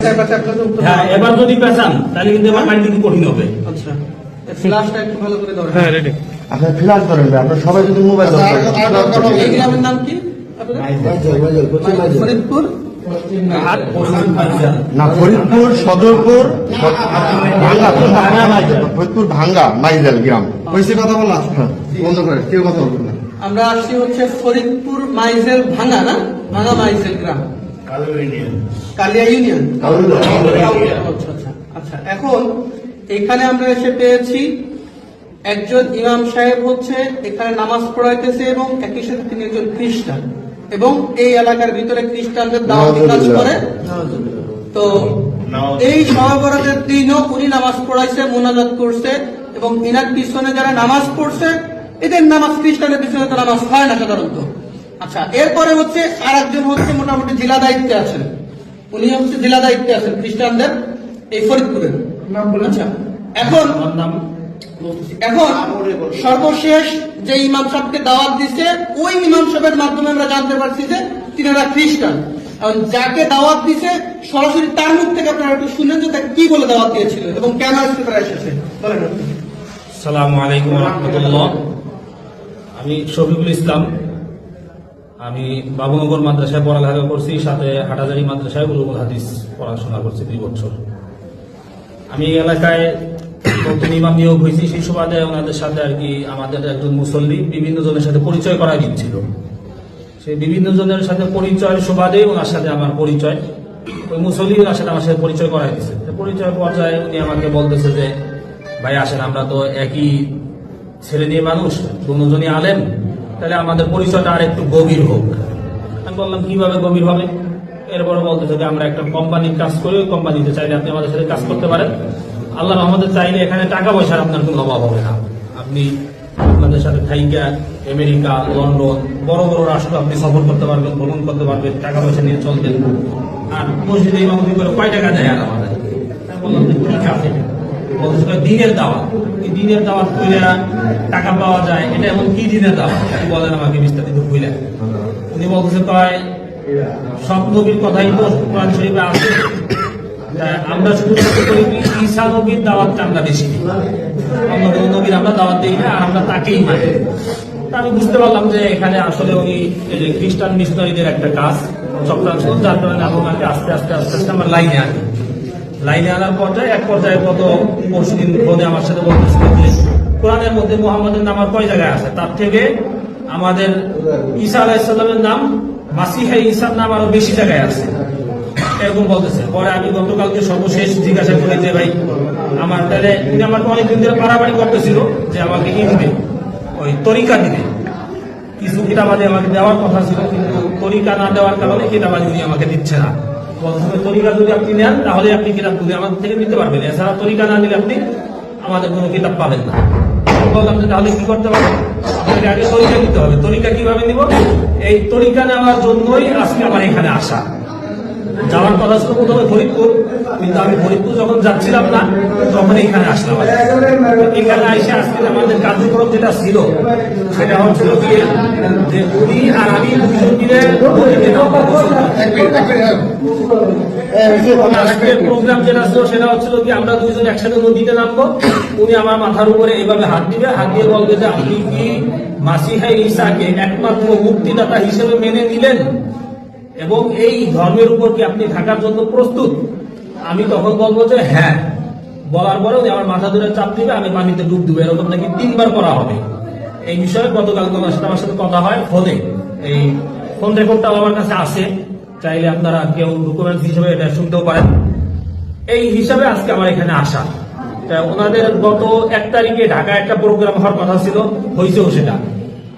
হ্যাঁ এবার যদি পেছান তাহলে কিন্তু এবার কিন্তু কঠিন হবে। আচ্ছা ফ্ল্যাশটা একটু ভালো করে ধরেন। হ্যাঁ রেডি আপনার ফ্ল্যাশ ধরেন আপনার সবাই যদি মোবাইল আর- গ্রামের নাম কি? ফরিদপুর? না ফরিদপুর সদরপুর ভাঙ্গা ফরিদপুর ভাঙ্গা মাইজেল গ্রাম। হয়েছে কথা বলা? বন্ধ করে কেউ কথা বলবেন আমরা আসছি হচ্ছে ফরিদপুর মাইজেল ভাঙা না? ভাঙা মাইজেল গ্রাম। কালিয়া ইউনিয়ন আচ্ছা আচ্ছা আচ্ছা। এখন এখানে আমরা এসে পেয়েছি একজন ইমাম সাহেব হচ্ছে এখানে নামাজ পড়াইতেছে এবং একই সাথে তিনি একজন খ্রিস্টান। এবং এই এলাকার ভিতরে খ্রিস্টানদের দাওয়াতি কাজ করে। তো এই সহবরাতের দিনও উনি নামাজ পড়াইছে মোনাজাত করছে এবং ইনার পিছনে যারা নামাজ পড়ছে এদের নামাজ খ্রিস্টানের পিছনে তো নামাজ হয় না সাধারণত। আচ্ছা এরপরে হচ্ছে আর একজন হচ্ছে মোটামুটি জেলা দায়িত্বে আছেন। উনি হচ্ছে জেলা দায়িত্বে আছেন খ্রিস্টানদের এই ফরিদপুরের। নাম আচ্ছা এখন নাম এখন সর্বশেষ যে ইমাম সাহেবকে দাওয়াত দিচ্ছে ওই ইমাম সাহেবের মাধ্যমে আমরা জানতে পারছি যে তিনারা খ্রিস্টান। এখন যাকে দাওয়াত দিছে সরাসরি তার মুখ থেকে আপনারা একটু শুনেন যে তাকে কি বলে দাওয়াত দিয়েছিল এবং কেন আজকে তারা এসেছে। সালামু আলাইকুম রহমতুল্লাহ। আমি শফিকুল ইসলাম। আমি বাবুনগর মাদ্রাসায় পড়ালেখা করছি, সাথে হাটাজারি মাদ্রাসায় উলুমুল হাদিস পড়াশোনা করছি দুই বছর। আমি এলাকায় নতুন ইমাম নিয়োগ হয়েছি, সেই সুবাদে ওনাদের সাথে আর কি আমাদের একজন মুসল্লি বিভিন্ন জনের সাথে পরিচয় করা দিচ্ছিল। সেই বিভিন্ন জনের সাথে পরিচয়ের সুবাদে ওনার সাথে আমার পরিচয়। ওই মুসল্লি ওনার সাথে আমার সাথে পরিচয় করাই দিচ্ছে পরিচয় পর্যায়ে উনি আমাকে বলতেছে যে, ভাই, আসেন, আমরা তো একই ছেলে নিয়ে মানুষ, দুজনই আলেম তাহলে আমাদের পরিচয়টা আর একটু গভীর হোক। আমি বললাম, কীভাবে গভীর হবে? এরপরে বলতেছে যে, আমরা একটা কোম্পানির কাজ করি, ওই কোম্পানিতে চাইলে আপনি আমাদের সাথে কাজ করতে পারেন। আল্লাহ আমাদের চাইলে এখানে টাকা পয়সার আপনার কোনো অভাব হবে না। আপনি আপনাদের সাথে থাইকা, আমেরিকা, লন্ডন, বড় বড় রাষ্ট্র আপনি সফর করতে পারবেন, ভ্রমণ করতে পারবেন, টাকা পয়সা নিয়ে চলবেন। আর মসজিদে ইমামতি করে কয় টাকা দেয় আর আমাদের? ঠিক আছে বলছে দিনের দাওয়াত। এই দিনের দাওয়াত কইরা টাকা পাওয়া যায়, এটা এমন কি দিনের দাওয়াত? বলেন আমাকে বিস্তারিত কইলেন উনি বলতেছে, কয়, সব নবীর কথাই তো কোরআন শরীফে আছে। আমরা শুধু করি ঈসা নবীর দাওয়াতটা আমরা বেশি অন্য নবীর আমরা দাওয়াত দিই না আমরা তাকেই মানি। আমি বুঝতে পারলাম যে এখানে আসলে উনি খ্রিস্টান মিশনারিদের একটা কাজ চক্রাংশ যার কারণে আমি ওনাকে আস্তে আস্তে আস্তে আস্তে আমার লাইনে আনি। লাইনে আনার পর্যায়ে এক পর্যায়ে গত পরশু দিন আমার সাথে বলতেছিল যে কোরআনের মধ্যে মোহাম্মদের নাম আর কয় জায়গায় আছে? তার থেকে আমাদের ঈসা আলাহিসাল্লামের নাম, মাসিহা ঈসার নাম আরও বেশি জায়গায় আছে। এরকম বলতেছে। পরে আমি গতকালকে সর্বশেষ জিজ্ঞাসা করি যে, ভাই, আমার তাহলে উনি আমাকে অনেকদিন ধরে বাড়াবাড়ি করতেছিল যে আমাকে ই দিবে? ওই তরিকা দিবে। কিছু কিতাবাদি আমাকে দেওয়ার কথা ছিল, কিন্তু তরিকা না দেওয়ার কারণে কিতাবাদি উনি আমাকে দিচ্ছে না। বলতেছে তরিকা যদি আপনি নেন, তাহলে আপনি কিতাব তুলে আমাদের থেকে নিতে পারবেন। এছাড়া তরিকা না নিলে আপনি আমাদের কোনো কিতাব পাবেন না। যে তাহলে কি করতে পারবেন আপনাকে আগে তরিকা নিতে হবে। তরিকা কীভাবে নিব? এই তরিকা নেওয়ার জন্যই আজকে আমার এখানে আসা। যাওয়ার কথা ছিল প্রথমে ফরিদপুর কিন্তু আমি ফরিদপুর যখন যাচ্ছিলাম না তখন এখানে আসলাম এখানে এসে আজকে আমাদের কার্যক্রম যেটা ছিল সেটা হচ্ছিল কি যে উনি আর আমি দুজন মিলে আজকের প্রোগ্রাম যেটা ছিল সেটা হচ্ছিল কি আমরা দুইজন একসাথে নদীতে নামবো উনি আমার মাথার উপরে এভাবে হাত দিবে হাত দিয়ে বলবে যে আপনি কি মাসিহা ঈসাকে একমাত্র মুক্তিদাতা হিসেবে মেনে নিলেন? এবং এই ধর্মের উপর কি আপনি থাকার জন্য প্রস্তুত? আমি তখন বলব যে হ্যাঁ। বলার পরে আমার মাথা ধরে চাপ দিবে, আমি পানিতে ডুব দেবো, এরকম নাকি তিনবার করা হবে। এই বিষয়ে গতকাল তোমার সাথে আমার সাথে কথা হয় ফোনে। এই ফোন রেকর্ডটাও আমার কাছে আছে। চাইলে আপনারা কেউ ডকুমেন্টস হিসেবে এটা শুনতেও পারেন। এই হিসাবে আজকে আমার এখানে আসা। ওনাদের গত এক তারিখে ঢাকা একটা প্রোগ্রাম হওয়ার কথা ছিল হয়েছেও সেটা।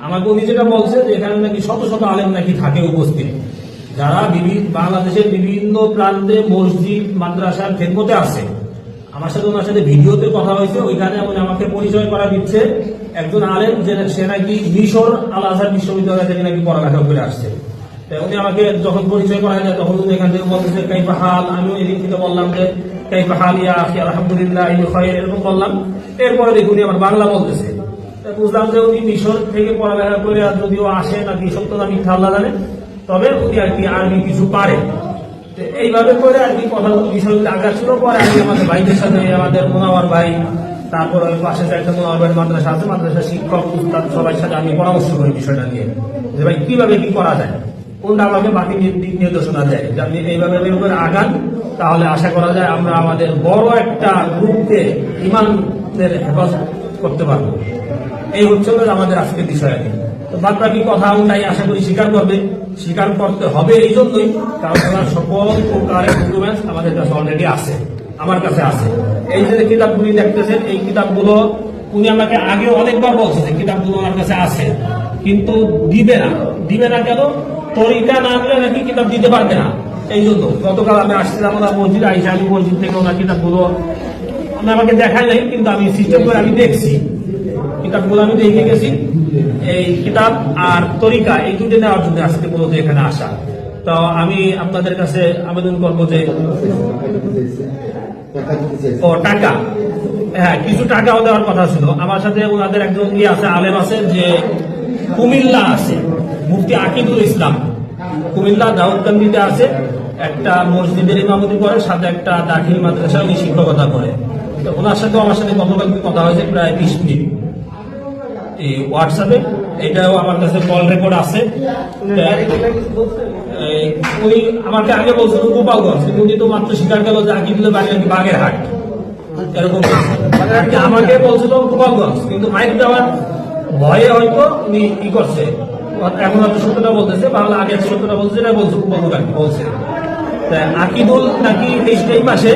আমাকে উনি যেটা বলছে যে এখানে নাকি শত শত আলেম নাকি থাকে উপস্থিত। যারা বিভিন্ন বাংলাদেশের বিভিন্ন প্রান্তে মসজিদ, মাদ্রাসার খেদমতে আছে আমার সাথে ওনার সাথে ভিডিওতে কথা হয়েছে, ওইখানে উনি আমাকে পরিচয় করা দিচ্ছে। একজন আলেম যে, সে নাকি মিশর আল আজহার বিশ্ববিদ্যালয় থেকে নাকি পড়ালেখা করে আসছে। উনি আমাকে যখন পরিচয় করা যায় তখন উনি এখান থেকে বলতেছে, কাইফা হাল? আমিও এদিক থেকে বললাম যে কাই হাল ইয়া আখি, আলহামদুলিল্লাহ এরকম বললাম। এরপরে দেখুন আমার বাংলা বলতেছে। বুঝলাম যে উনি মিশর থেকে পড়ালেখা করে আর যদিও আসে, নাকি সত্য না মিথ্যা, আল্লাহ জানে। তবে উনি আর কি আরবি কিছু পারে। এইভাবে করে আর কি কথা বিষয়গুলো আগাচ্ছিল পরে আমি আমাদের ভাইদের সাথে, আমাদের মোনাওয়ার ভাই, তারপর ওই পাশে একটা মোনাওয়ার মাদ্রাসা আছে মাদ্রাসা শিক্ষক, উস্তাদ, সবার সাথে আমি পরামর্শ করি বিষয়টা নিয়ে। যে ভাই, কীভাবে কি করা যায়? কোনটা আমাকে বাকি দিক নির্দেশনা দেয়? যে আপনি এইভাবে করে আগান, তাহলে আশা করা যায় আমরা আমাদের বড় একটা গ্রুপকে ইমানদের হেফাজত করতে পারব। এই হচ্ছে আমাদের আজকের বিষয় আর কি। বাদ বাকি কথা তাই আশা করি স্বীকার করবে। স্বীকার করতে হবে এই জন্যই, কারণ সকল প্রকারের ডকুমেন্টস আমাদের কাছে অলরেডি আছে, আমার কাছে আছে। এই যে কিতাবগুলি দেখতেছেন, এই কিতাবগুলো উনি আমাকে আগে অনেকবার বলছে যে কিতাবগুলো আমার কাছে আছে, কিন্তু দিবে না। দিবে না কেন? তরিকা না দিলে নাকি কিতাব দিতে পারবে না। এই জন্য গতকাল আমি আসছিলাম ওনার মসজিদ, আইসা আমি মসজিদ থেকে ওনার কিতাবগুলো আমাকে দেখায় নাই, কিন্তু আমি সিস্টেম করে আমি দেখছি। কিতাবগুলো আমি দেখে গেছি। এই কিতাব আর তরিকা, এই দুটো নেওয়ার জন্য আজকে মূলত এখানে আসা। তো আমি আপনাদের কাছে আবেদন করব যে, ও, টাকা। হ্যাঁ কিছু টাকাও দেওয়ার কথা ছিল। আমার সাথে ওনাদের একজন ইয়ে আছে, আলেম আছে, যে কুমিল্লা আছে, মুফতি আকিবুল ইসলাম। কুমিল্লা দাউদকান্দিতে আছে, একটা মসজিদের ইমামতি করে, সাথে একটা দাখিল মাদ্রাসা উনি শিক্ষকতা করে। তো ওনার সাথে আমার সাথে গতকাল কথা হয়েছে, প্রায় বিশ মিনিট। হোয়াটসঅ্যাপে এটাও আমার কাছে কল রেকর্ড আছে। এই, উনি আমাকে আগে বলছিল গোপালগঞ্জ। উনি তো মাত্র স্বীকার গেল যে আকিবুলের বাড়ি নাকি বাগেরহাট। এরকম। আমাকে বলছিল গোপালগঞ্জ কিন্তু মাইক দেওয়ার ভয়ে হয়তো উনি ই করছে। এখন হয়তো সত্যটা বলতেছে বাংলা আগে সত্যটা বলছে এটা বলছে গোপালগঞ্জ বলছে। আকিবুল নাকি এই এই মাসে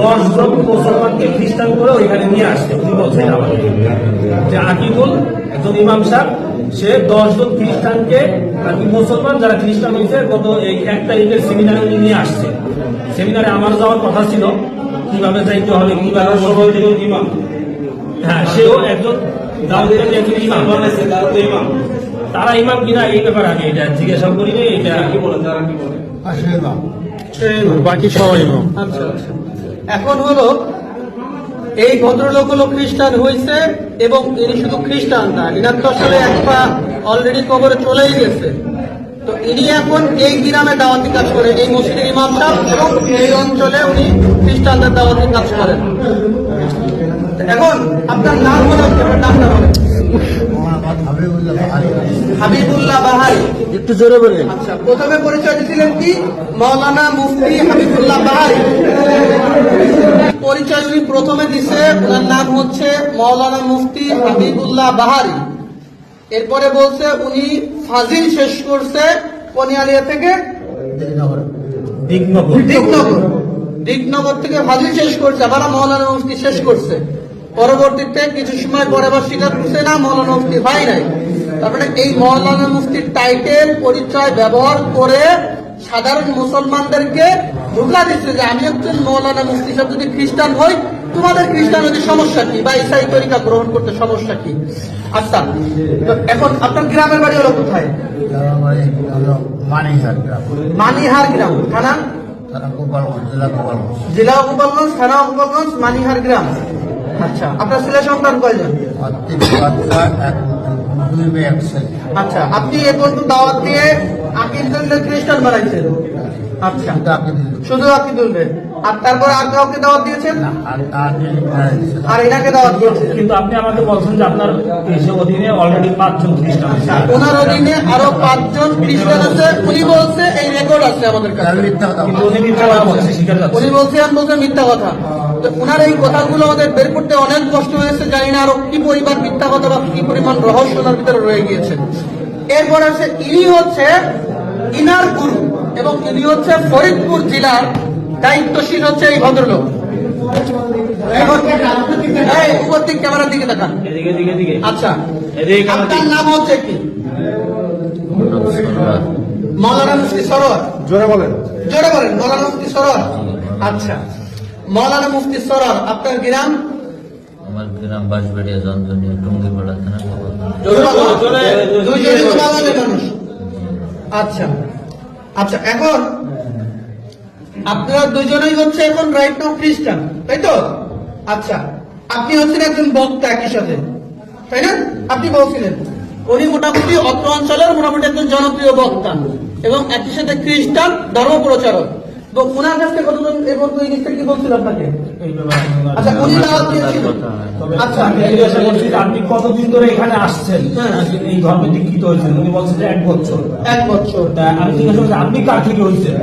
দশ জন মুসলমানকে খ্রিস্টান করে ওইখানে নিয়ে আসছে। উনি বলছেন আমাকে। যে আকিবুল একজন ইমাম সাহেব সে দশ জন খ্রিস্টানকে আর মুসলমান যারা খ্রিস্টান হয়েছে গত এই এক তারিখের সেমিনারে উনি নিয়ে আসছে। সেমিনারে আমার যাওয়ার কথা ছিল কীভাবে যাইতে হবে কীভাবে ইমাম। হ্যাঁ সেও একজন দাউদের একজন ইমাম ইমাম। তারা ইমাম কিনা এই ব্যাপারে আমি এটা জিজ্ঞাসা করিনি এটা কি বলেন তারা কি বলে বাকি সবাই আচ্ছা আচ্ছা। এখন হলো, এই ভদ্রলোক হলো খ্রিস্টান হয়েছে এবং ইনি শুধু খ্রিস্টান না ইনার তো আসলে এক পা অলরেডি কবরে চলেই গেছে। তো ইনি এখন এই গ্রামে দাওয়াতি কাজ করে এই মসজিদের ইমাম এবং এই অঞ্চলে উনি খ্রিস্টানদের দাওয়াতি কাজ করেন। এখন আপনার নাম আপনার নামটা বলেন। হাবিবুল্লাহ বাহারি। একটু জোরে বললেন আচ্ছা প্রথমে পরিচয় দিয়েছিলেন কি? মৌলানা মুফতি হাবিবুল্লাহ বাহারি। পরিচয় উনি প্রথমে দিছে ওনার নাম হচ্ছে মৌলানা মুফতি হাবিবুল্লাহ বাহারি। এরপরে বলছে উনি ফাজিল শেষ করছে কনিয়ালিয়া থেকে দিগনগর। দিগনগর। দিগনগর। থেকে ফাজিল শেষ করছে আবার মৌলানা মুফতি শেষ করছে। পরবর্তীতে কিছু সময় পরে আবার স্বীকার করছে না মৌলানা মুফতি হয় নাই। তারপরে এই মৌলানা মুফতির টাইটেল পরিচয় ব্যবহার করে সাধারণ মুসলমানদেরকে ধোকা দিচ্ছে যে আমি একজন মৌলানা মুফতি সাহেব যদি খ্রিস্টান হই তোমাদের খ্রিস্টান হতে সমস্যা কি? বা ইসাই তরিকা গ্রহণ করতে সমস্যা কি? আচ্ছা এখন আপনার গ্রামের বাড়ি হলো কোথায়? মানিহার গ্রাম। মানিহার গ্রাম থানা জেলা গোপালগঞ্জ থানা গোপালগঞ্জ মানিহার গ্রাম। আচ্ছা। আপনার ছেলে সন্তান কয়জন? আচ্ছা আপনি এ পর্যন্ত দাওয়াত দিয়ে আকিদুল্লাহ খ্রিস্টান বানাইছেন। আচ্ছা শুধু আকিদুল্লাহ আর তারপর আর কাউকে দাওয়াত দিয়েছেন? আর এনাকে দাওয়াত দিয়েছেন? কিন্তু আপনি আমাকে বলছেন যে আপনার অধীনে অলরেডি পাঁচজন খ্রিস্টান আছে। ওনার অধীনে আরও পাঁচজন খ্রিস্টান আছে। উনি বলছে এই রেকর্ড আছে আমাদের কাছে। মিথ্যা কথা উনি বলছে স্বীকার যাচ্ছে উনি বলছেন বলছে মিথ্যা কথা। তো উনার এই কথাগুলো আমাদের বের করতে অনেক কষ্ট হয়েছে জানি না আরও কি পরিমাণ মিথ্যা কথা বা কি পরিমাণ রহস্য ওনার ভিতরে রয়ে গিয়েছে। এরপর আছে ইনি হচ্ছে ইনার গুরু এবং ইনি হচ্ছে ফরিদপুর জেলার দায়িত্বশীল হচ্ছে এই ভদ্রলোক। উপর দিক ক্যামেরার দিকে এদিকে আচ্ছা। আপনার নাম হচ্ছে কি? মৌলানা মুফতি সরোয়ার। জোরে বলেন। জোরে বলেন মৌলানা মুফতি সরোয়ার। আচ্ছা। মৌলানা মুফতি সরোয়ার আপনার গ্রাম আমার গ্রাম বাঁশবাড়িয়া যন্ত্রণীয় টুঙ্গিপাড়া থানা মানুষ। আচ্ছা। আচ্ছা এখন আপনারা দুজনেই হচ্ছে এখন রাইট নাও খ্রিস্টান তাই তো? আচ্ছা আপনি হচ্ছেন একজন বক্তা একই সাথে তাই না? আপনি বলছিলেন উনি মোটামুটি অত্র অঞ্চলের মোটামুটি একজন জনপ্রিয় বক্তা এবং একই সাথে খ্রিস্টান ধর্ম প্রচারক তো ওনার কাছ থেকে কতজন এই পর্যন্ত এই জিনিসটা কি বলছিল আপনাকে? আচ্ছা উনি দাওয়াত না। তবে আচ্ছা। আমি জিজ্ঞাসা করছি আপনি কতদিন ধরে এখানে আসছেন? হ্যাঁ। এই ধর্মে দীক্ষিত হয়েছেন। উনি বলছেন এক বছর। এক বছর। তা আমি জিজ্ঞাসা করছি আপনি কার থেকে হয়েছেন?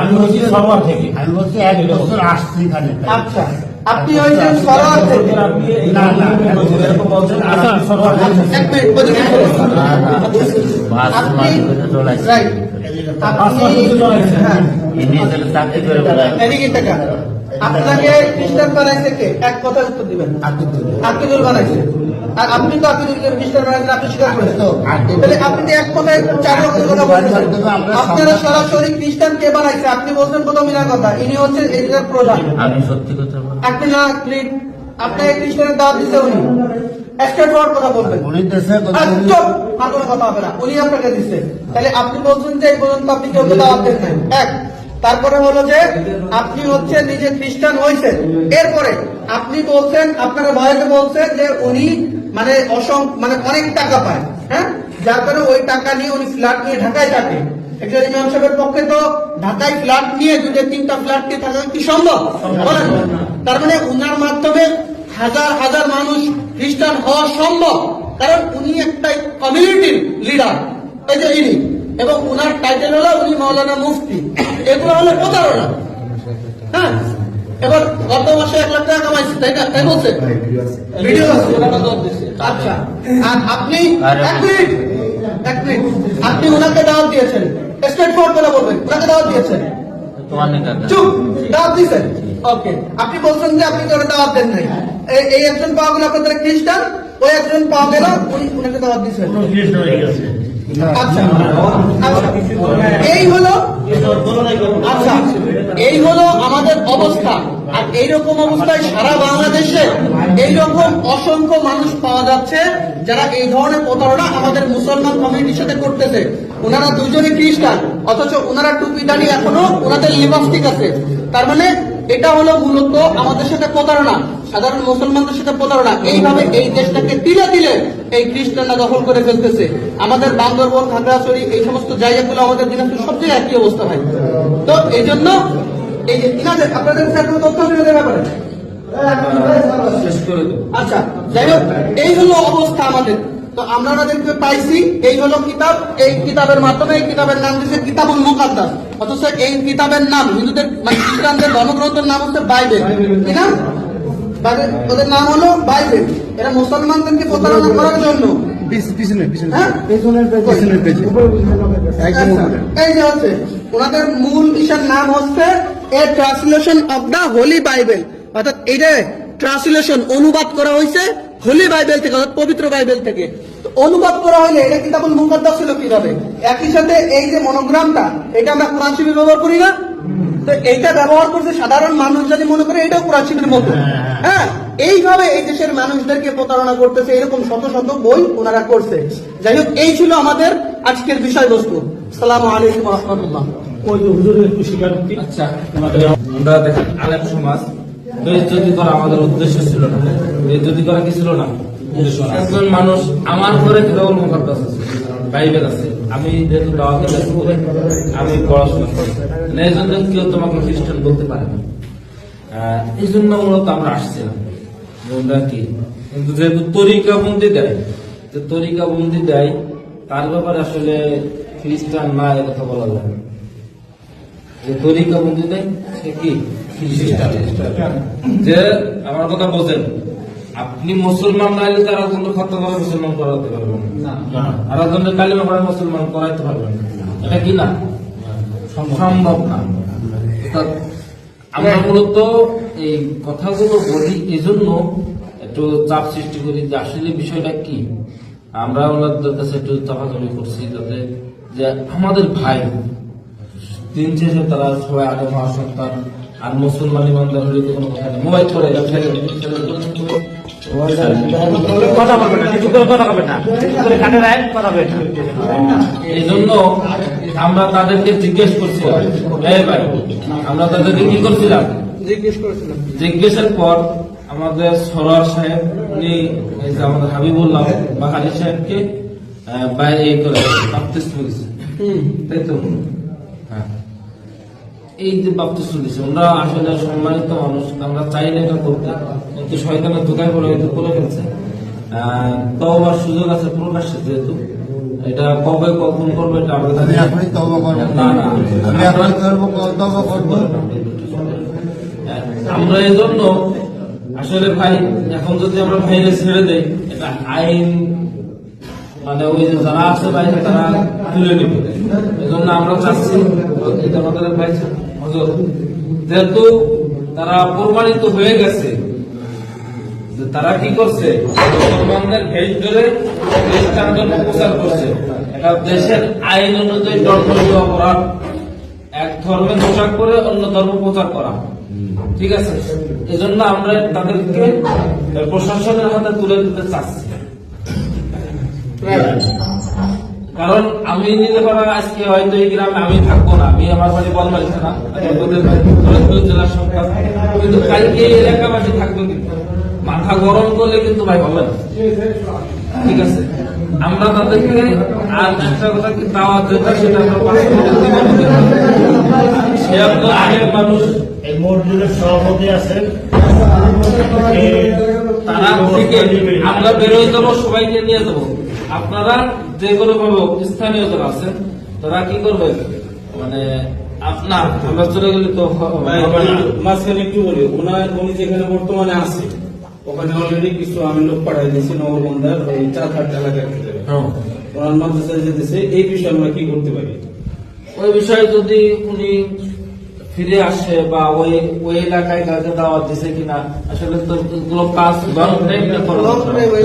আমি হয়েছি সরোয়ার থেকে। আমি বলছি এক বছর আসছি এখানে। আচ্ছা। আপনি হয়েছেন সরোয়ার থেকে। এরকম বলছেন সরোয়ার এক মিনিট রাইট। আপনি আপনাকে খ্রিস্টান বানাইছে কে? এক কথা উত্তর দিবেন। আকিদুল বানাইছে। আর আপনি তো আকিদুলকে খ্রিস্টান বানাইছেন আপনি স্বীকার করেন। তাহলে আপনি এক কথায় চার রকমের কথা বলছেন আপনারা সরাসরি খ্রিস্টান কে বানাইছে? আপনি বলছেন প্রথম মিনার কথা। ইনি হচ্ছে এটার প্রধান। আমি সত্যি কথা আপনি না আপনাকে খ্রিস্টানের দাওয়াত দিছে উনি। কথা বলবেন। উনি দেশে আর আর কোনো কথা হবে না। উনি আপনাকে দিচ্ছে তাহলে আপনি বলছেন যে এই পর্যন্ত আপনি কেউ দাওয়াত দেন এক। তারপরে হলো যে আপনি হচ্ছে নিজে খ্রিস্টান হয়েছেন। এরপরে আপনি বলছেন, আপনার ভাইকে বলছেন যে উনি মানে অসং মানে অনেক টাকা পায় হ্যাঁ? যার কারণে ওই টাকা নিয়ে উনি ফ্ল্যাট নিয়ে ঢাকায় থাকে। পক্ষে তো ঢাকায় ফ্ল্যাট নিয়ে দুটো তিনটা ফ্ল্যাট নিয়ে থাকা কি সম্ভব? তার মানে উনার মাধ্যমে হাজার হাজার মানুষ খ্রিস্টান হওয়া সম্ভব। কারণ উনি একটা কমিউনিটির লিডার এই যে ইনি। এবং উনার টাইটেল হলো উনি মৌলানা মুফতি। এগুলো হলো প্রতারণা। হ্যাঁ? এবার গত মাসে এক লাখ টাকা কামাইছে তাই না? তাই বলছে? ভিডিও আছে। আচ্ছা। আর আপনি এক মিনিট। এক মিনিট। আপনি ওনাকে দাওয়াত দিয়েছেন। স্টেট ফোর্ড করে বলবেন। ওনাকে দাওয়াত দিয়েছেন। চুপ। দাওয়াত দিয়েছেন। ওকে। আপনি বলছেন যে আপনি তোর দাওয়াত দেন নাই। এই- এই একজন পাওয়া গেল আপনাদের খ্রিস্টান ওই একজন পাওয়া গেল উনি উনাকে দাওয়াত দিয়েছেন। আচ্ছা। এই হলো আচ্ছা। এই হলো আমাদের অবস্থা। আর এইরকম অবস্থায় সারা বাংলাদেশে এইরকম অসংখ্য মানুষ পাওয়া যাচ্ছে যারা এই ধরনের প্রতারণা আমাদের মুসলমান কমিউনিটির সাথে করতেছে। ওনারা দুজনে খ্রিস্টান, অথচ ওনারা টুপি দাঁড়িয়ে এখনও ওনাদের লিপস্টিক আছে। তার মানে এটা হলো মূলত আমাদের সাথে প্রতারণা। সাধারণ মুসলমানদের সাথে প্রতারণা। এইভাবে এই দেশটাকে তিলে তিলে এই খ্রিস্টানরা দখল করে ফেলতেছে। আমাদের বান্দরবন, খাগড়াছড়ি, এই সমস্ত জায়গাগুলো আমাদের দিনাজপুর সব জায়গায় একই অবস্থা হয় তো এই জন্য এই যে ইনাদের আপনাদের কাছে কোনো তথ্য আছে ব্যাপারে? আচ্ছা যাই হোক, এই হলো অবস্থা আমাদের। তো আমরা ওনাদেরকে পাইছি, এই হলো কিতাব। এই কিতাবের মাধ্যমে, এই কিতাবের নাম দিয়েছে কিতাবুল মুকাদ্দাস। অথচ এই কিতাবের নাম হিন্দুদের মানে খ্রিস্টানদের ধর্মগ্রন্থের নাম হচ্ছে বাইবেল। কি বাইবেল ওদের নাম হলো বাইবেল। এরা মুসলমানদেরকে প্রতারণা করার জন্য। আচ্ছা, এই যে হচ্ছে ওনাদের মূল ইসার নাম হচ্ছে a translation of the Holy Bible. অর্থাৎ এটা ট্রান্সলেশন অনুবাদ করা হয়েছে হোলি বাইবেল থেকে অর্থাৎ পবিত্র বাইবেল থেকে। তো অনুবাদ করা হলে এটা কিতাবুল মুকাদ্দাস ছিল কীভাবে? একই সাথে এই যে মনোগ্রামটা এটা আমরা কোরআন ব্যবহার করি না? তো এইটা ব্যবহার করছে সাধারণ মানুষ যদি মনে করে এটাও কোরআন শিবির মতো। হ্যাঁ এইভাবে এই দেশের মানুষদেরকে প্রতারণা করতেছে এরকম শত শত বই ওনারা করছে। যাই হোক এই ছিল আমাদের আজকের বিষয়বস্তু। সালাম আলাইকুম রহমতুল্লাহ। আচ্ছা আমরা দেখেন আলেম সমাজ বেজ্জতি করা আমাদের উদ্দেশ্য ছিল না বেজ্জতি করা কি ছিল না? একজন মানুষ আমার ঘরে কেবল মুখাদ্দাস আছে। বাইবেল আছে। আমি যেহেতু দাওয়াতে আমি পড়াশোনা করি। মানে এই জন্য কেউ তোমাকে খ্রিস্টান বলতে পারে না। এই জন্য মূলত আমরা আসছিলাম। যে কি? কিন্তু যেহেতু তরিকা বন্দি দেয়, যে তরিকা বন্দি দেয়, তার ব্যাপারে আসলে খ্রিস্টান না এ কথা বলা যায়। যে তরিকা বন্দি দেয়, সে কি? খ্রিস্টান। যে আমার কথা বোঝেন আপনি মুসলমান নাইলে তারা কিন্তু খত্ত করে মুসলমান করাতে পারবেন। না। আর একজনের কালিমা পড়ে মুসলমান করাইতে পারবেন এটা কি না? সম্ভব। না। আমরা মূলত এই কথাগুলো বলি এজন্য একটু চাপ সৃষ্টি করি যে আসলে বিষয়টা কি। আমরা ওনাদের কাছে একটু চাপাচাপি করছি যাতে যে আমাদের ভাই দিন শেষে তারা সবাই আগে মহাসন্তান আর মুসলমান ইমানদার হলে কোনো কথা নেই। মোবাইল করে এটা ফেলে দিন, ফেলে দিন। কথা বলবে না কিছু করে কথা বলবে না কিছু করে কানে রায় কথা বলবে না এই জন্য আমরা তাদেরকে জিজ্ঞেস করছিলাম এই ভাই আমরা তাদেরকে কি করছিলাম? জিজ্ঞেস করেছিলাম। জিজ্ঞেসের পর আমাদের সরোয়ার সাহেব উনি এই যে আমাদের হাবিবুল্লাহ বা হালি সাহেবকে বাইরে করে তাই তো? এই যে বাপ্তিস্ম দিচ্ছে আমরা আসলে সম্মানিত মানুষ আমরা চাই না এটা করতে কিন্তু শয়তানের দোকান করে হয়তো করে ফেলছে। তবার সুযোগ আছে প্রকাশ্যে যেহেতু। এটা কবে কখন করবে এটা আমরা আমি। এখনই তবা করব। না না আমি এখনই করব আমরা এই জন্য আসলে ভাই এখন যদি আমরা ভাইরে ছেড়ে দেই এটা আইন মানে ওই যে যারা আছে ভাই তারা তুলে নেবে। এই জন্য আমরা চাচ্ছি যেহেতু তারা প্রমাণিত হয়ে গেছে তারা কি করছে, মুসলমানদের ভেজ ধরে প্রচার করছে। এটা দেশের আইন অনুযায়ী দণ্ডনীয় অপরাধ। এক ধর্মের পোশাক করে অন্য ধর্ম প্রচার করা। ঠিক আছে? এজন্য আমরা তাদেরকে প্রশাসনের হাতে তুলে দিতে চাচ্ছি। কারণ আমি নিজে করা আজকে হয়তো এই গ্রামে আমি থাকব না, আমি আমার বাড়ি বলমারি থানা জেলার সরকার। কিন্তু কালকে এলাকাবাসী থাকবে কিন্তু। মাথা গরম করলে কিন্তু ভাই হবে না। ঠিক আছে? আমরা তাদেরকে আর একটা কথা কি দাওয়াত যেটা সেটা আমরা আগের মানুষ এই মসজিদের সভাপতি আছেন। তারা আমরা বেরোয় যাব, সবাইকে নিয়ে যাব। আপনারা যে কোনো ভাবে স্থানীয় যারা আছেন তারা কি করবে মানে আপনার আমরা চলে গেলে তো। মাঝখানে একটু বলি ওনার উনি যেখানে বর্তমানে আছে ওখানে অলরেডি কিছু আমি লোক পাঠাই দিয়েছি নগরবন্ধার ওই চার হাট এলাকায় খেতে ওনার মাদ্রাসায় যেতেছে এই বিষয়ে আমরা কি করতে পারি? ওই বিষয়ে যদি উনি ফিরে আসে বা ওই ওই এলাকায় কাজে দাওয়াত দিছে কিনা আসলে তো এগুলো কাজ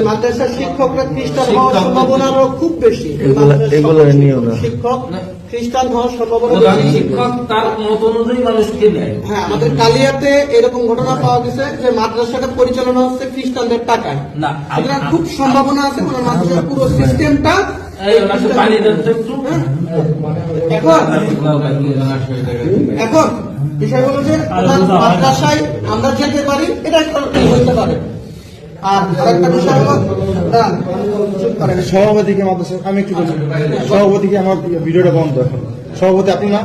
মাদ্রাসার শিক্ষকরা খ্রিস্টান হওয়ার শিক্ষক- সম্ভাবনা খুব বেশি। এগুলো নিও না। শিক্ষক খ্রিস্টান হওয়ার সম্ভাবনা শিক্ষক তার মত অনুযায়ী মানুষকে নেয়। হ্যাঁ আমাদের কালিয়াতে এরকম ঘটনা পাওয়া গেছে যে মাদ্রাসাটা পরিচালনা হচ্ছে খ্রিস্টানদের টাকায়। না খুব সম্ভাবনা আছে মাদ্রাসার পুরো সিস্টেমটা এখন? বিষয় হলো যে মাদ্রাসায় আমরা যেতে পারি এটা একটা হইতে পারে। আর আরেকটা বিষয় হলো না, সভাপতিকে মাদ্রাসা আমি একটু বলছি সভাপতিকে আমার ভিডিওটা বন্ধ এখন। সভাপতি আপনি না?